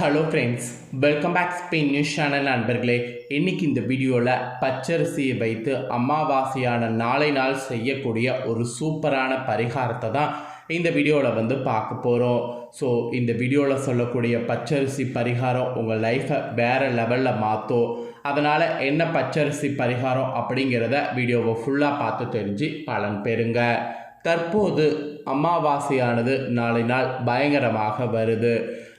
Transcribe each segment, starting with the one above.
Hello friends welcome back Spain news channel நண்பர்களே. இன்னைக்கு இந்த வீடியோவில் பச்சரிசியை வைத்து அமாவாசையான நாளை நாள் செய்யக்கூடிய ஒரு சூப்பரான பரிகாரத்தை தான் இந்த வீடியோவில் வந்து பார்க்க போகிறோம் ஸோ இந்த வீடியோவில் சொல்லக்கூடிய பச்சரிசி பரிகாரம் உங்கள் லைஃப்பை வேறு லெவலில் மாற்றும் அதனால் என்ன பச்சரிசி பரிகாரம் அப்படிங்கிறத வீடியோவை ஃபுல்லாக பார்த்து தெரிஞ்சு பலன் பெறுங்க. தற்போது அமாவாசையானது நாளை நாள் பயங்கரமாக வருது.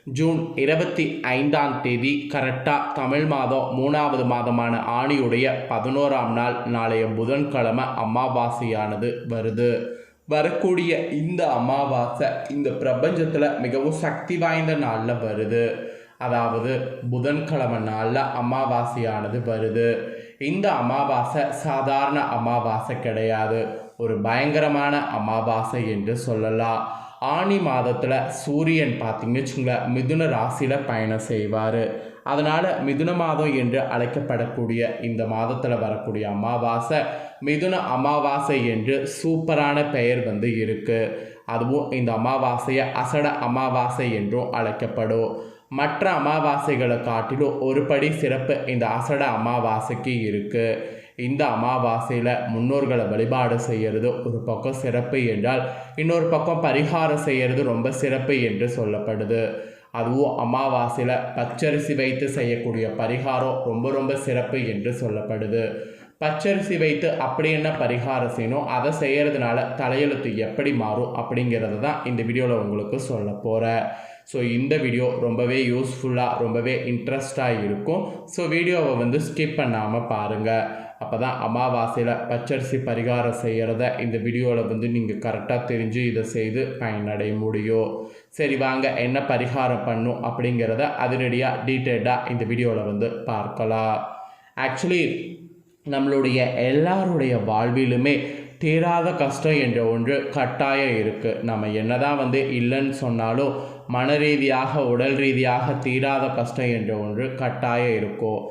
ஜூன் இருபத்தி ஐந்தாம் தேதி கரெக்டாக தமிழ் மாதம் மூணாவது மாதமான ஆணியுடைய பதினோராம் நாள் நாளைய புதன்கிழமை அமாவாசையானது வருது. வரக்கூடிய இந்த அமாவாசை இந்த பிரபஞ்சத்தில் மிகவும் சக்தி வாய்ந்த நாளில் வருது. அதாவது புதன்கிழமை நாளில் அமாவாசையானது வருது. இந்த அமாவாசை சாதாரண அமாவாசை கிடையாது. ஒரு பயங்கரமான அமாவாசை என்று சொல்லலாம். ஆனி மாதத்தில் சூரியன் பார்த்திங்கன்னு வச்சுங்களேன் மிதுன ராசியில் பயணம் செய்வார். அதனால் மிதுன மாதம் என்று அழைக்கப்படக்கூடிய இந்த மாதத்தில் வரக்கூடிய அமாவாசை மிதுன அமாவாசை என்று சூப்பரான பெயர் வந்து இருக்குது அதுவும் இந்த அமாவாசையை அசட அமாவாசை என்றும் அழைக்கப்படும். மற்ற அமாவாசைகளை காட்டிலும் ஒரு படி சிறப்பு இந்த அசட அமாவாசைக்கு இருக்குது இந்த அமாவாசையில் முன்னோர்களை வழிபாடு செய்கிறது ஒரு பக்கம் சிறப்பு என்றால் இன்னொரு பக்கம் பரிகாரம் செய்கிறது ரொம்ப சிறப்பு என்று சொல்லப்படுது. அதுவும் அமாவாசையில் பச்சரிசி வைத்து செய்யக்கூடிய பரிகாரம் ரொம்ப ரொம்ப சிறப்பு என்று சொல்லப்படுது. பச்சரிசி வைத்து அப்படி என்ன பரிகாரம் செய்யணும் அதை செய்கிறதுனால தலையெழுத்து எப்படி மாறும் அப்படிங்கிறது தான் இந்த வீடியோவில் உங்களுக்கு சொல்ல போகிறேன் ஸோ இந்த வீடியோ ரொம்பவே யூஸ்ஃபுல்லாக ரொம்பவே இன்ட்ரெஸ்டாக இருக்கும். ஸோ வீடியோவை வந்து ஸ்கிப் பண்ணாமல் பாருங்கள் அப்போ தான் அமாவாசையில் பச்சரிசி பரிகாரம் செய்கிறத இந்த வீடியோவில் வந்து நீங்கள் கரெக்டாக தெரிஞ்சு இதை செய்து பயனடைய முடியும். சரி வாங்க என்ன பரிகாரம் பண்ணும் அப்படிங்கிறத அதிரடியாக டீட்டெயில்டாக இந்த வீடியோவில் வந்து பார்க்கலாம். ஆக்சுவலி நம்மளுடைய எல்லாருடைய வாழ்விலுமே தீராத கஷ்டம் என்ற ஒன்று கட்டாயம் இருக்குது நம்ம என்னதான் வந்து இல்லைன்னு சொன்னாலும் மன ரீதியாக உடல் ரீதியாக தீராத கஷ்டம் என்ற ஒன்று கட்டாயம் இருக்கும்.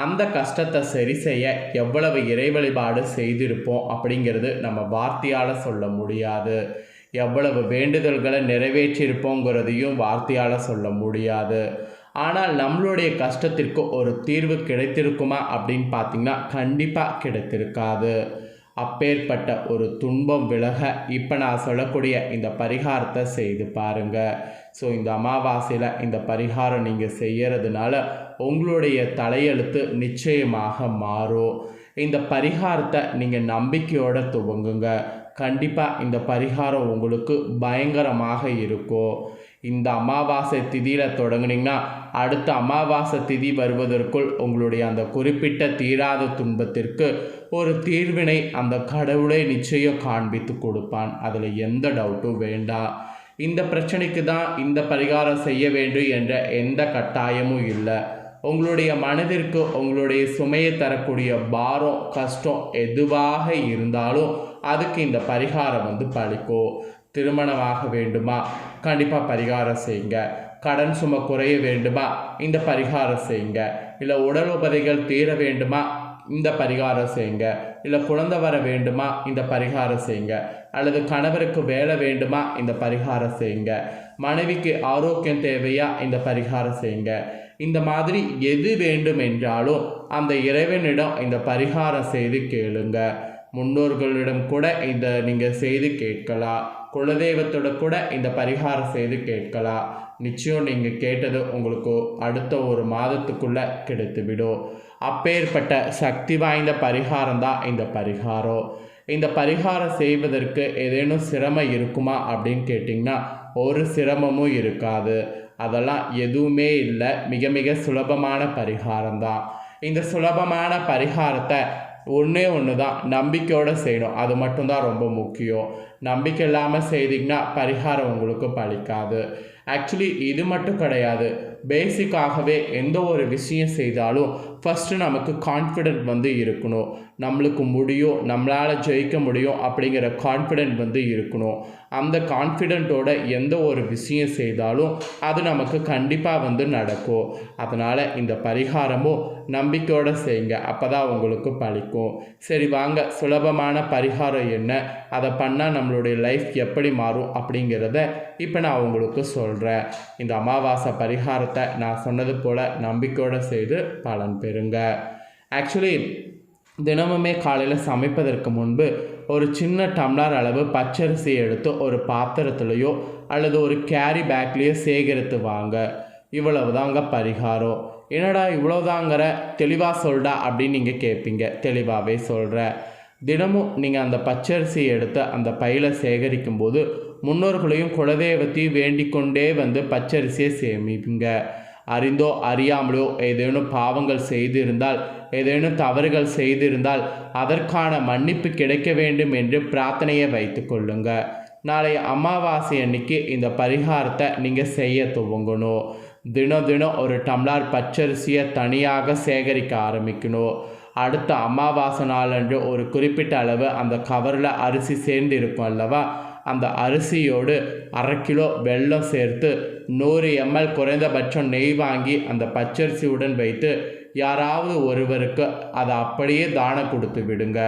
அந்த கஷ்டத்தை சரி செய்ய எவ்வளவு இறை வழிபாடு செய்திருப்போம் அப்படிங்கிறது நம்ம வார்த்தையால் சொல்ல முடியாது. எவ்வளவு வேண்டுதல்களை நிறைவேற்றியிருப்போங்கிறதையும் வார்த்தையால் சொல்ல முடியாது. ஆனால் நம்மளுடைய கஷ்டத்திற்கு ஒரு தீர்வு கிடைத்திருக்குமா அப்படின்னு பார்த்தீங்கன்னா கண்டிப்பாக கிடைத்திருக்காது. அப்பேற்பட்ட ஒரு துன்பம் விலக இப்போ நான் சொல்லக்கூடிய இந்த பரிகாரத்தை செய்து பாருங்கள் ஸோ இந்த அமாவாசையில் இந்த பரிகாரம் நீங்கள் செய்கிறதுனால உங்களுடைய தலையெழுத்து நிச்சயமாக மாறும். இந்த பரிகாரத்தை நீங்கள் நம்பிக்கையோடு துவங்குங்க. கண்டிப்பாக இந்த பரிகாரம் உங்களுக்கு பயங்கரமாக இருக்கும். இந்த அமாவாசை திதியில் தொடங்குனீங்கன்னா அடுத்த அமாவாசை திதி வருவதற்குள் உங்களுடைய அந்த குறிப்பிட்ட தீராத துன்பத்திற்கு ஒரு தீர்வினை அந்த கடவுளை நிச்சயம் காண்பித்து கொடுப்பான். அதில் எந்த டவுட்டும் வேண்டாம். இந்த பிரச்சனைக்கு தான் இந்த பரிகாரம் செய்ய வேண்டும் என்ற எந்த கட்டாயமும் இல்லை. உங்களுடைய மனதிற்கு உங்களுடைய சுமையை தரக்கூடிய பாரம் கஷ்டம் எதுவாக இருந்தாலும் அதுக்கு இந்த பரிகாரம் வந்து பழிக்கும் திருமணமாக வேண்டுமா? கண்டிப்பாக பரிகாரம் செய்யுங்க. கடன் சுமை குறைய வேண்டுமா? இந்த பரிகாரம் செய்யுங்க. இல்லை உடல் உபதைகள் தீர வேண்டுமா? இந்த பரிகாரம் செய்யுங்க. இல்லை குழந்தை வர வேண்டுமா? இந்த பரிகாரம் செய்யுங்க. அல்லது கணவருக்கு வேலை வேண்டுமா? இந்த பரிகாரம் செய்யுங்க. மனைவிக்கு ஆரோக்கியம் தேவையா? இந்த பரிகாரம் செய்யுங்க. இந்த மாதிரி எது வேண்டும் என்றாலும் அந்த இறைவனிடம் இந்த பரிகாரம் செய்து கேளுங்க. முன்னோர்களிடம் கூட இந்த நீங்கள் செய்து கேட்கலாம். குலதெய்வத்தோட கூட இந்த பரிகாரம் செய்து கேட்கலாம். நிச்சயம் நீங்கள் கேட்டது உங்களுக்கு அடுத்த ஒரு மாதத்துக்குள்ளே கிடைத்துவிடும். அப்பேற்பட்ட சக்தி வாய்ந்த பரிகாரம் தான் இந்த பரிகாரம். இந்த பரிகாரம் செய்வதற்கு ஏதேனும் சிரமம் இருக்குமா அப்படின்னு கேட்டிங்கன்னா ஒரு சிரமமும் இருக்காது. அதெல்லாம் எதுவுமே இல்லை. மிக மிக சுலபமான பரிகாரம் தான் இந்த சுலபமான பரிகாரத்தை ஒன்றே ஒன்று தான் நம்பிக்கையோடு செய்யணும். அது மட்டும்தான் ரொம்ப முக்கியம். நம்பிக்கை இல்லாமல் செய்திங்கன்னா பரிகாரம் உங்களுக்கு பழிக்காது. ஆக்சுவலி இது மட்டும் கிடையாது. பேசிக்காகவே எந்த ஒரு விஷயம் செய்தாலும் ஃபஸ்ட்டு நமக்கு கான்ஃபிடென்ட் வந்து இருக்கணும். நம்மளுக்கு முடியும் நம்மளால் ஜெயிக்க முடியும் அப்படிங்கிற கான்ஃபிடென்ட் வந்து இருக்கணும். அந்த கான்ஃபிடென்ட்டோட எந்த ஒரு விஷயம் செய்தாலும் அது நமக்கு கண்டிப்பாக வந்து நடக்கும். அதனால் இந்த பரிகாரமும் நம்பிக்கையோடு செய்யுங்க. அப்போ தான் உங்களுக்கு பழிக்கும். சரி வாங்க. சுலபமான பரிகாரம் என்ன? அதை பண்ணால் நம்மளுடைய லைஃப் எப்படி மாறும் அப்படிங்கிறத இப்போ நான் உங்களுக்கு சொல்கிறேன் இந்த அமாவாசை பரிகாரத்தை நான் சொன்னது போல் நம்பிக்கையோடு செய்து பலன் பெறுங்க. ஆக்சுவலி தினமுமே காலையில் சமைப்பதற்கு முன்பு ஒரு சின்ன டம்ளர் அளவு பச்சரிசி எடுத்து ஒரு பாத்திரத்துலேயோ அல்லது ஒரு கேரி பேக்லேயோ சேகரித்து வாங்க. இவ்வளவு தாங்க பரிகாரம். என்னடா இவ்வளோதாங்கிற தெளிவாக சொல்டா அப்படின்னு நீங்கள் கேட்பீங்க தெளிவாகவே சொல்கிறேன் தினமும் நீங்கள் அந்த பச்சரிசியை எடுத்து அந்த பையில் சேகரிக்கும் போது முன்னோர்களையும் குலதெய்வத்தையும் வேண்டிக்கொண்டே வந்து பச்சரிசியை சேமிப்பீங்க. அறிந்தோ அறியாமலோ ஏதேனும் பாவங்கள் செய்திருந்தால் ஏதேனும் தவறுகள் செய்திருந்தால் அதற்கான மன்னிப்பு கிடைக்க வேண்டும் என்று பிரார்த்தனையை வைத்து கொள்ளுங்க. நாளை அமாவாசை அன்னைக்கு இந்த பரிகாரத்தை நீங்கள் செய்ய துவங்கணும். தினம் தினம் ஒரு டம்ளார் பச்சரிசியை தனியாக சேகரிக்க ஆரம்பிக்கணும். அடுத்த அமாவாசை நாளன்று ஒரு குறிப்பிட்ட அளவு அந்த கவரில் அரிசி சேர்ந்து இருக்கும் அல்லவா? அந்த அரிசியோடு அரை கிலோ வெல்லம் சேர்த்து நூறு எம்எல் குறைந்தபட்சம் நெய் வாங்கி அந்த பச்சரிசியுடன் வைத்து யாராவது ஒருவருக்கு அதை அப்படியே தானம் கொடுத்து விடுங்க.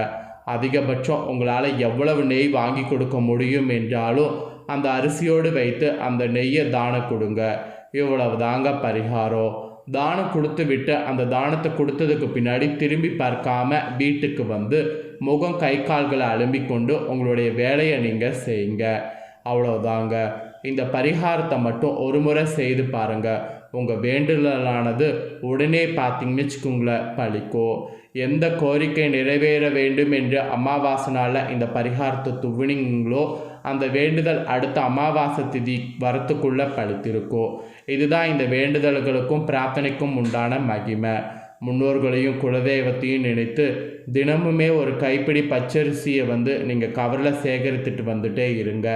அதிகபட்சம் உங்களால் எவ்வளவு நெய் வாங்கி கொடுக்க முடியும் என்றாலும் அந்த அரிசியோடு வைத்து அந்த நெய்யை தானம் கொடுங்க. இவ்வளவு தாங்க பரிகாரம். தானம் கொடுத்து விட்டு அந்த தானத்தை கொடுத்ததுக்கு பின்னாடி திரும்பி பார்க்காம வீட்டுக்கு வந்து முகம் கை கால்களை அலும்பிக் கொண்டு உங்களுடைய வேலையை நீங்கள் செய்யுங்க. அவ்வளோதாங்க இந்த பரிகாரத்தை மட்டும் ஒரு முறை செய்து பாருங்கள் உங்கள் வேண்டுதலானது உடனே பார்த்தீங்கன்னு வச்சுக்கோங்களேன் பழிக்கும் எந்த கோரிக்கை நிறைவேற வேண்டும் என்று அமாவாசை நாளில் இந்த பரிகாரத்தை துவினிங்களோ அந்த வேண்டுதல் அடுத்த அமாவாசை திதி வரத்துக்குள்ளே பழித்திருக்கும் இதுதான் இந்த வேண்டுதல்களுக்கும் பிரார்த்தனைக்கும் உண்டான மகிமை. முன்னோர்களையும் குலதெய்வத்தையும் நினைத்து தினமுமே ஒரு கைப்பிடி பச்சரிசியை வந்து நீங்கள் கவரில் சேகரித்துட்டு வந்துட்டே இருங்க.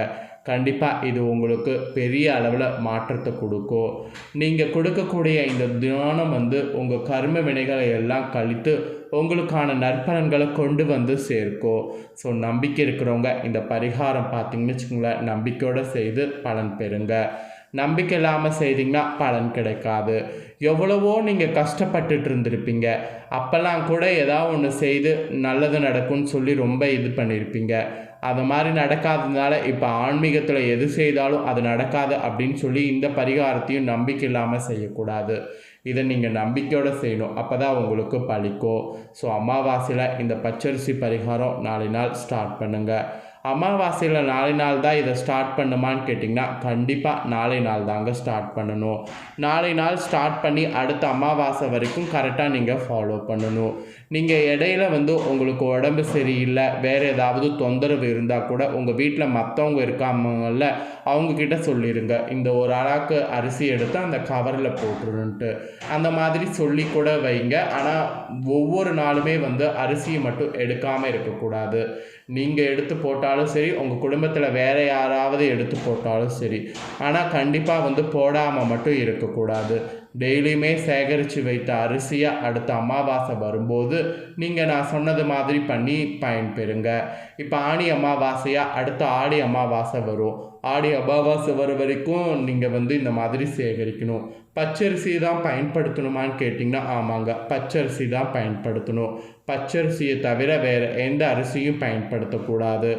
கண்டிப்பாக இது உங்களுக்கு பெரிய அளவில் மாற்றத்தை கொடுக்கும். நீங்கள் கொடுக்கக்கூடிய இந்த தியானம் வந்து உங்கள் கர்ம வினைகளை எல்லாம் கழித்து உங்களுக்கான நற்பலன்களை கொண்டு வந்து சேர்க்கும். ஸோ நம்பிக்கை இருக்கிறவங்க இந்த பரிகாரம் பார்த்தீங்கன்னு வச்சுக்கோங்களேன் நம்பிக்கையோடு செய்து பலன் பெறுங்க. நம்பிக்கை இல்லாமல் செய்தீங்கன்னா பலன் கிடைக்காது. எவ்வளவோ நீங்கள் கஷ்டப்பட்டுட்டு இருந்திருப்பீங்க. அப்போல்லாம் கூட ஏதாவது ஒன்று செய்து நல்லது நடக்கும்னு சொல்லி ரொம்ப இது பண்ணியிருப்பீங்க அது மாதிரி நடக்காததுனால இப்போ ஆன்மீகத்தில் எது செய்தாலும் அது நடக்காது அப்படின்னு சொல்லி இந்த பரிகாரத்தையும் நம்பிக்கை இல்லாமல் செய்யக்கூடாது. இதை நீங்கள் நம்பிக்கையோடு செய்யணும். அப்போ தான் உங்களுக்கு பழிக்கும். ஸோ அமாவாசையில் இந்த பச்சரிசி பரிகாரம் நாளை நாள் ஸ்டார்ட் பண்ணுங்கள் அமாவாசையில் நாளை நாள் தான் இதை ஸ்டார்ட் பண்ணுமான்னு கேட்டிங்கன்னா கண்டிப்பாக நாளை நாள் தாங்க ஸ்டார்ட் பண்ணணும். நாளை நாள் ஸ்டார்ட் பண்ணி அடுத்த அமாவாசை வரைக்கும் கரெக்டாக நீங்கள் ஃபாலோ பண்ணணும். நீங்கள் இடையில வந்து உங்களுக்கு உடம்பு சரியில்லை வேறு ஏதாவது தொந்தரவு இருந்தால் கூட உங்கள் வீட்டில் மற்றவங்க இருக்காமல்ல அவங்கக்கிட்ட சொல்லிடுங்க இந்த ஒரு அளவுக்கு அரிசி எடுத்து அந்த கவரில் போட்டுருன்ட்டு. அந்த மாதிரி சொல்லி கூட வைங்க. ஆனால் ஒவ்வொரு நாளுமே வந்து அரிசியை மட்டும் எடுக்காமல் இருக்கக்கூடாது. நீங்கள் எடுத்து போட்டாலும் சரி உங்கள் குடும்பத்தில் வேறு யாராவது எடுத்து போட்டாலும் சரி. ஆனால் கண்டிப்பாக வந்து போடாமல் மட்டும் இருக்கக்கூடாது. டெய்லியுமே சேகரித்து வைத்த அரிசியை அடுத்த அமாவாசை வரும்போது நீங்கள் நான் சொன்னது மாதிரி பண்ணி பயன்பெறுங்க. இப்போ ஆணி அமாவாசையாக அடுத்த ஆடி அமாவாசை வரும். ஆடி அமாவாசை வர வரைக்கும் நீங்கள் வந்து இந்த மாதிரி சேகரிக்கணும். பச்சரிசி தான் பயன்படுத்தணுமான்னு கேட்டிங்கன்னா ஆமாங்க. பச்சரிசி தான் பயன்படுத்தணும். பச்சரிசியை தவிர வேறு எந்த அரிசியும் பயன்படுத்தக்கூடாது.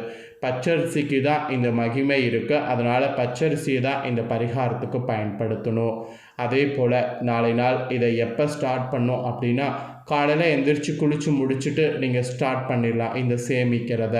பச்சரிசிக்கு தான் இந்த மகிமை இருக்குது அதனால் பச்சரிசியை தான் இந்த பரிகாரத்துக்கு பயன்படுத்தணும். அதே போல் நாளை நாள் இதை எப்போ ஸ்டார்ட் பண்ணோம் அப்படின்னா காலையில் எந்திரிச்சு குளித்து முடிச்சுட்டு நீங்கள் ஸ்டார்ட் பண்ணிடலாம் இந்த சேமிக்கிறத.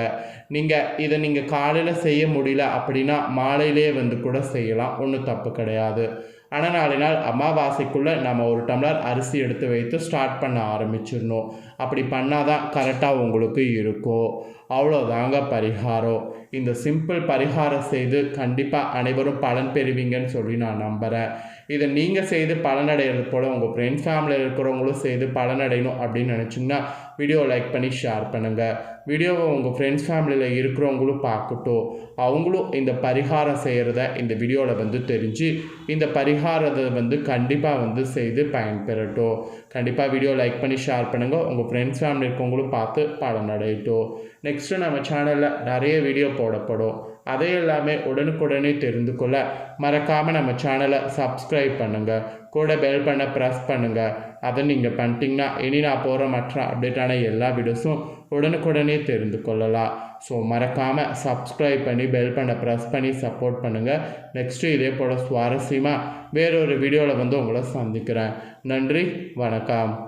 நீங்கள் இதை நீங்கள் காலையில் செய்ய முடியல அப்படின்னா மாலையிலே வந்து கூட செய்யலாம். ஒன்றும் தப்பு கிடையாது. ஆனால் நாளை நாள் அமாவாசைக்குள்ளே நம்ம ஒரு டம்ளர் அரிசி எடுத்து வைத்து ஸ்டார்ட் பண்ண ஆரம்பிச்சிடணும். அப்படி பண்ணால் தான் கரெக்டாக உங்களுக்கு இருக்கும். அவ்வளோதாங்க பரிகாரம். இந்த சிம்பிள் பரிகாரம் செய்து கண்டிப்பாக அனைவரும் பலன் பெறுவீங்கன்னு சொல்லி நான் நம்புகிறேன் இதை நீங்கள் செய்து பலனடைகிறது போல் உங்கள் ஃப்ரெண்ட்ஸ் ஃபேமிலியில் இருக்கிறவங்களும் செய்து பலனடையணும் அப்படின்னு நினச்சிங்கன்னா வீடியோ லைக் பண்ணி ஷேர் பண்ணுங்கள் வீடியோவை உங்கள் ஃப்ரெண்ட்ஸ் ஃபேமிலியில் இருக்கிறவங்களும் பார்க்கட்டும். அவங்களும் இந்த பரிகாரம் செய்கிறத இந்த வீடியோவில் வந்து தெரிஞ்சு இந்த பரிகாரத்தை வந்து கண்டிப்பாக வந்து செய்து பயன்பெறட்டும். கண்டிப்பாக வீடியோ லைக் பண்ணி ஷேர் பண்ணுங்கள் உங்கள் ஃப்ரெண்ட்ஸ் ஃபேமிலி இருக்கவங்களும் பார்த்து பலனடையட்டும். நெக்ஸ்ட்டு நம்ம சேனலில் நிறைய வீடியோ போடப்படும். அதை எல்லாமே உடனுக்குடனே தெரிந்து கொள்ள மறக்காமல் நம்ம சேனலை சப்ஸ்கிரைப் பண்ணுங்கள் கூட பெல் பண்ண ப்ரெஸ் பண்ணுங்கள் அதை நீங்கள் பண்ணிட்டீங்கன்னா இனி நான் போகிற மற்ற அப்டேட்டான எல்லா வீடியோஸும் உடனுக்குடனே தெரிந்து கொள்ளலாம். ஸோ மறக்காமல் சப்ஸ்கிரைப் பண்ணி பெல் பண்ண ப்ரெஸ் பண்ணி சப்போர்ட் பண்ணுங்கள் நெக்ஸ்ட்டு இதே போல் சுவாரஸ்யமாக வேறொரு வீடியோவில் வந்து உங்களை சந்திக்கிறேன். நன்றி வணக்கம்.